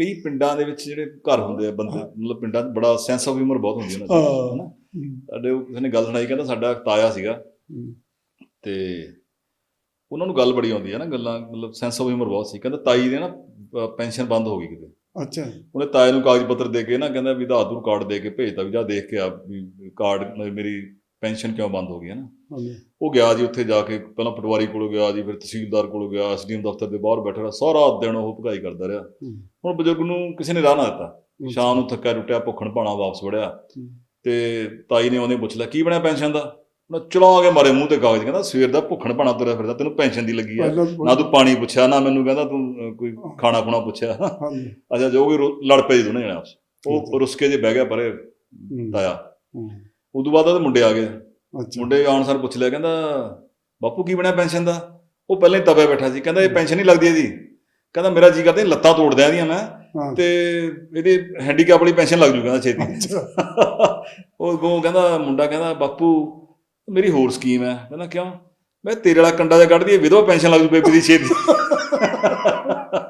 ਕਈ ਪਿੰਡਾਂ ਦੇ ਵਿੱਚ ਜਿਹੜੇ ਘਰ ਹੁੰਦੇ ਆ ਬੰਦੇ ਮਤਲਬ ਪਿੰਡਾਂ 'ਚ ਬੜਾ ਸੈਂਸ ਆਫ ਹਿਊਮਰ ਬਹੁਤ ਹੁੰਦੀ ਉਹਨਾਂ ਹਾਂ। ਦੀ ਹਨਾ ਸਾਡੇ ਉਹ ਕਿਸੇ ਨੇ ਗੱਲ ਸੁਣਾਈ ਕਹਿੰਦਾ ਸਾਡਾ ਤਾਇਆ ਸੀਗਾ। ਤੇ ਉਹਨਾਂ ਨੂੰ ਗੱਲ ਬੜੀ ਆਉਂਦੀ ਹੈ ਨਾ ਗੱਲਾਂ ਮਤਲਬ ਸੈਂਸ ਆਫ ਹਿਊਮਰ ਬਹੁਤ ਸੀ ਕਹਿੰਦਾ ਤਾਈ ਦੇ ਨਾ ਪੈਨਸ਼ਨ ਬੰਦ ਹੋ ਗਈ ਕਿਤੇ ਅੱਛਾ ਉਹਨੇ ਤਾਏ ਨੂੰ ਕਾਗਜ਼ ਪੱਤਰ ਦੇ ਕੇ ਨਾ ਕਹਿੰਦਾ ਵੀ ਆਧੂਰ ਕਾਰਡ ਦੇ ਕੇ ਭੇਜਤਾ ਵੀ ਜਾ ਦੇਖ ਕੇ ਆ ਵੀ ਕਾਰਡ ਮੇਰੀ ਪੈਨਸ਼ਨ ਕਿਉਂ ਬੰਦ ਹੋ ਗਈ ਹੈ ਨਾ? ਉਹ ਗਿਆ ਜੀ ਉੱਥੇ ਜਾ ਕੇ ਪਹਿਲਾਂ ਪਟਵਾਰੀ ਕੋਲ ਗਿਆ ਜੀ ਫਿਰ ਤਹਿਸੀਲਦਾਰ ਕੋਲ ਗਿਆ ਐਸਡੀਐਮ ਦਫ਼ਤਰ ਦੇ ਬਾਹਰ ਬੈਠਾ ਰਿਹਾ ਸਾਰਾ ਦਿਨ ਉਹ ਭਗਾਈ ਕਰਦਾ ਰਿਹਾ। ਹੁਣ ਬਜ਼ੁਰਗ ਨੂੰ ਕਿਸੇ ਨੇ ਰਾਹ ਨਾ ਦਿੱਤਾ। ਸ਼ਾਮ ਨੂੰ ਥੱਕਿਆ ਟੁੱਟਿਆ ਭੁੱਖਣ ਭਾਣਾ ਵਾਪਸ ਵੜਿਆ। ਤੇ ਤਾਈ ਨੇ ਉਹਨੇ ਪੁੱਛ ਲਿਆ ਕੀ ਬਣਿਆ ਪੈਨਸ਼ਨ ਦਾ? ਉਹਨਾਂ ਚਲਾ ਕੇ ਮਾਰੇ ਮੂੰਹ ਤੇ ਕਾਗਜ਼ ਕਹਿੰਦਾ ਸਵੇਰ ਦਾ ਭੁੱਖਣ ਭਾਣਾ ਤੁਰਿਆ ਫਿਰਦਾ ਤੈਨੂੰ ਪੈਨਸ਼ਨ ਦੀ ਲੱਗੀ ਆ। ਨਾ ਤੂੰ ਪਾਣੀ ਪੁੱਛਿਆ ਨਾ ਮੈਨੂੰ ਕਹਿੰਦਾ ਤੂੰ ਕੋਈ ਖਾਣਾ ਖੁਣਾ ਪੁੱਛਿਆ। ਅੱਛਾ ਜੋ ਵੀ ਲੜ ਪਏ ਦੋਨੇ ਜਣੇ ਆਪਸ। ਉਹ ਰੁੱਸ ਕੇ ਜੇ ਬਹਿ ਗਿਆ ਪਰੇ ਤਾਇਆ। ਉਦੋਂ ਬਾਅਦ ਉਹਦੇ ਮੁੰਡੇ ਆ ਗਏ। ਮੁੰਡੇ ਆਉਣ ਸਾਰ ਪੁੱਛ ਲਿਆ ਕਹਿੰਦਾ ਬਾਪੂ ਕੀ ਬਣਿਆ ਪੈਨਸ਼ਨ ਦਾ? ਉਹ ਪਹਿਲਾਂ ਹੀ ਤਪਿਆ ਬੈਠਾ ਸੀ। ਕਹਿੰਦਾ ਇਹ ਪੈਨਸ਼ਨ ਨਹੀਂ ਲੱਗਦੀ ਇਹਦੀ। ਕਹਿੰਦਾ ਮੇਰਾ ਜੀ ਕਰਦਾ ਲੱਤਾਂ ਤੋੜ ਦਿਆਂ ਦੀਆਂ ਮੈਂ ਤੇ ਇਹਦੀ ਹੈਂਡੀਕੈਪ ਵਾਲੀ ਪੈਨਸ਼ਨ ਲੱਗ ਜੂ ਕਹਿੰਦਾ ਛੇਤੀ। ਉਹ ਗੋ ਕਹਿੰਦਾ ਮੁੰਡਾ ਕਹਿੰਦਾ ਬਾਪੂ ਮੇਰੀ ਹੋਰ ਸਕੀਮ ਹੈ। ਕਹਿੰਦਾ ਕਿਉਂ? ਮੈਂ ਤੇਰੇ ਵਾਲਾ ਕੰਡਾ ਜਿਹਾ ਕੱਢ ਦਈਏ ਵਿਧਵਾ ਪੈਨਸ਼ਨ ਲੱਗ ਜੂ ਬੇਬੀ ਦੀ ਛੇਤੀ।